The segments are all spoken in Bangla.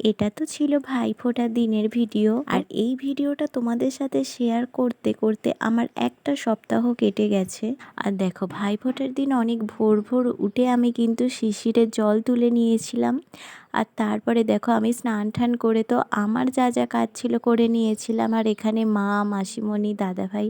এটা তো ছিল ভাইফোঁটার দিনের ভিডিও। আর এই ভিডিওটা তোমাদের সাথে শেয়ার করতে করতে আমার একটা সপ্তাহ কেটে গেছে। আর দেখো, ভাইফোঁটার দিন অনেক ভোর ভোর উঠে আমি কিন্তু শিশিরে জল তুলে নিয়েছিলাম। আর তারপরে দেখো আমি স্নান টান করে তো আমার যা যা কাজ ছিল করে নিয়েছিলাম। আর এখানে মা মাসিমণি দাদাভাই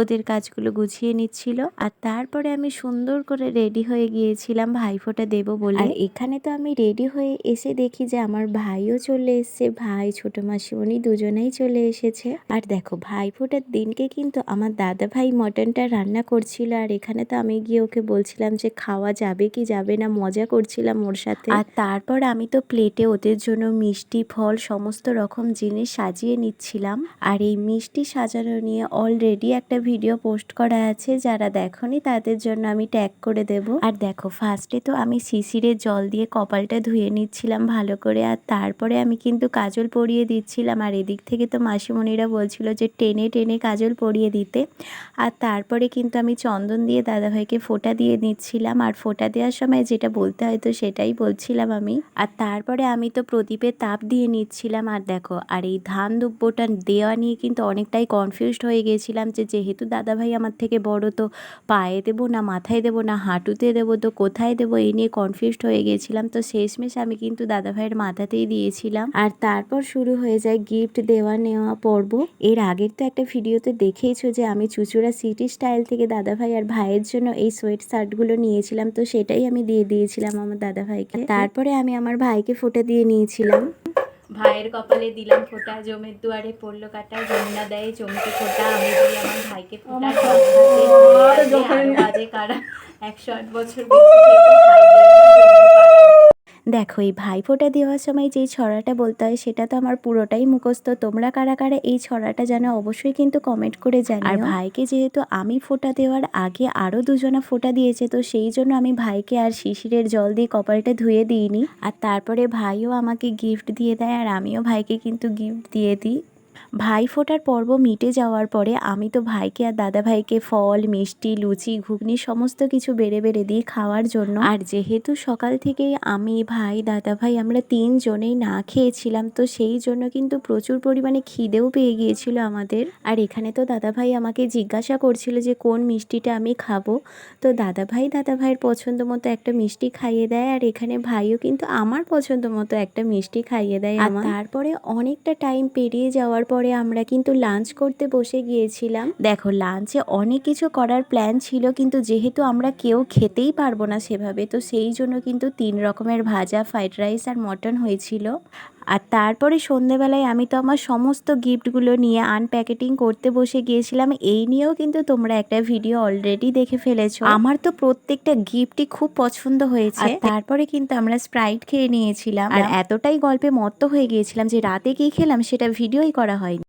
ওদের কাজগুলো গুছিয়ে নিচ্ছিল। আর তারপরে আমি সুন্দর করে রেডি হয়ে গিয়েছিলাম ভাইফোঁটা দেবো বলে। আর এখানে তো আমি রেডি হয়ে এসে দেখি যে আমার ভাইও চলে এসেছে ভাই ছোট মাসিমণি দুজনেই চলে এসেছে। আর দেখো ভাইফোঁটার দিনকে কিন্তু আমার দাদা ভাই মটনটা রান্না করছিল। আর এখানে তো আমি গিয়ে ওকে বলছিলাম যে খাওয়া যাবে কি যাবে না মজা করছিলাম ওর সাথে। আর তারপর আমি তো প্লেটে ওদের জন্য মিষ্টি, ফল, সমস্ত রকম জিনিস সাজিয়ে নিচ্ছিলাম। আর এই মিষ্টি সাজানো নিয়ে অলরেডি একটা ভিডিও পোস্ট করা আছে, যারা দেখনি তাদের জন্য আমি ট্যাগ করে দেব। আর দেখো ফার্স্টে তো আমি শিশিরে জল দিয়ে কপালটা ধুয়ে নিচ্ছিলাম ভালো করে, আর তারপরে আমি কিন্তু কাজল পরিয়ে দিচ্ছিলাম। আর এদিক থেকে তো মাসিমণিরা বলছিল যে, টেনে টেনে কাজল পরিয়ে দিতে। আর তারপরে কিন্তু আমি চন্দন দিয়ে দাদাভাইকে ফোঁটা দিয়ে নিচ্ছিলাম। আর ফোঁটা দেওয়ার সময় যেটা বলতে হয় তো সেটাই বলছিলাম আমি। আর তারপরে আমি তো প্রদীপের তাপ দিয়ে নিচ্ছিলাম, আর দেখো, আর এই ধান দুব্বটা দেওয়া নিয়ে কিন্তু অনেকটাই কনফিউজড হয়ে গেছিলাম যে যেহেতু দাদাভাই আমার থেকে বড়, তো পায়ে দেবো না, মাথায় দেবো না, হাঁটুতে দেবো, তো কোথায় দেবো এই নিয়ে কনফিউজড হয়ে গেছিলাম। তো শেষমেশ আমি কিন্তু দাদাভাইয়ের মাথাতেই দিয়েছিলাম। আর তারপর শুরু হয়ে যায় গিফট দেওয়া নেওয়া পর্ব। এর আগের তো একটা ভিডিওতে দেখেইছো যে আমি চুচুড়া সিটি স্টাইল থেকে দাদাভাই আর ভাইয়ের জন্য এই সোয়েট শার্টগুলো নিয়েছিলাম, তো সেটাই আমি দিয়ে দিয়েছিলাম আমার দাদাভাইকে। তারপরে আমি আমার ভাইকে ফোটা দিয়ে নিয়েছিলাম। ভাইয়ের কপালে দিলাম ফোটা জমের দুয়ারে পড়ল কাটা জমিনা দেয় জমিতে ফোটা আমি দিই আমার ভাইকে ফোঁটা বাজে কারা একশো আট বছর বেঁচে থেকো, ভাই জন্য জমের পাড়া। দেখো এই ভাইফোঁটা দেওয়ার সময় যেই ছড়াটা বলতে হয় সেটা তো আমার পুরোটাই মুখস্থ। তোমরা কারা কারা এই ছড়াটা জানো অবশ্যই কিন্তু কমেন্ট করে জানো আর ভাইকে যেহেতু আমি ফোঁটা দেওয়ার আগে আরও দুজনা ফোঁটা দিয়েছে তো সেই জন্য আমি ভাইকে আর শিশিরের জল দিয়ে কপালটা ধুয়ে দিইনি। আর তারপরে ভাইও আমাকে গিফট দিয়ে দেয় আর আমিও ভাইকে কিন্তু গিফট দিয়ে দিই। ভাই ফোটার পর্ব মিটে যাওয়ার পরে আমি তো ভাইকে আর দাদা ভাইকে ফল মিষ্টি লুচি ঘুগনি সমস্ত কিছু বেড়ে বেড়ে দিই খাওয়ার জন্য। আর যেহেতু সকাল থেকেই আমি ভাই দাদা ভাই আমরা তিনজনেই না খেয়েছিলাম তো সেই জন্য কিন্তু প্রচুর পরিমাণে খিদেও পেয়ে গিয়েছিল আমাদের। আর এখানে তো দাদা ভাই আমাকে জিজ্ঞাসা করছিল যে কোন মিষ্টিটা আমি খাব। তো দাদা ভাই দাদা ভাইয়ের পছন্দ মতো একটা মিষ্টি খাইয়ে দেয় আর এখানে ভাইও কিন্তু আমার পছন্দ মতো একটা মিষ্টি খাইয়ে দেয় আর তারপরে অনেকটা টাইম পেরিয়ে যাওয়ার পরে আমরা কিন্তু লাঞ্চ করতে বসে গিয়েছিলাম। দেখো, লাঞ্চে অনেক কিছু করার প্ল্যান ছিল, কিন্তু যেহেতু আমরা কেউ খেতেই পারব না সেভাবে, তো সেই জন্য কিন্তু তিন রকমের ভাজা, ফ্রাইড রাইস আর মটন হয়েছিল। আর তারপরে সন্ধেবেলায় আমি তো আমার সমস্ত গিফটগুলো নিয়ে আনপ্যাকেটিং করতে বসে গিয়েছিলাম এই নিয়েও কিন্তু তোমরা একটা ভিডিও অলরেডি দেখে ফেলেছো। আমার তো প্রত্যেকটা গিফটই খুব পছন্দ হয়েছে। আর তারপরে কিন্তু আমরা স্প্রাইট খেয়ে নিয়েছিলাম। আর এতটাই গল্পে মত্ত হয়ে গিয়েছিলাম যে রাতে কি খেলাম সেটা ভিডিওই করা হয়নি।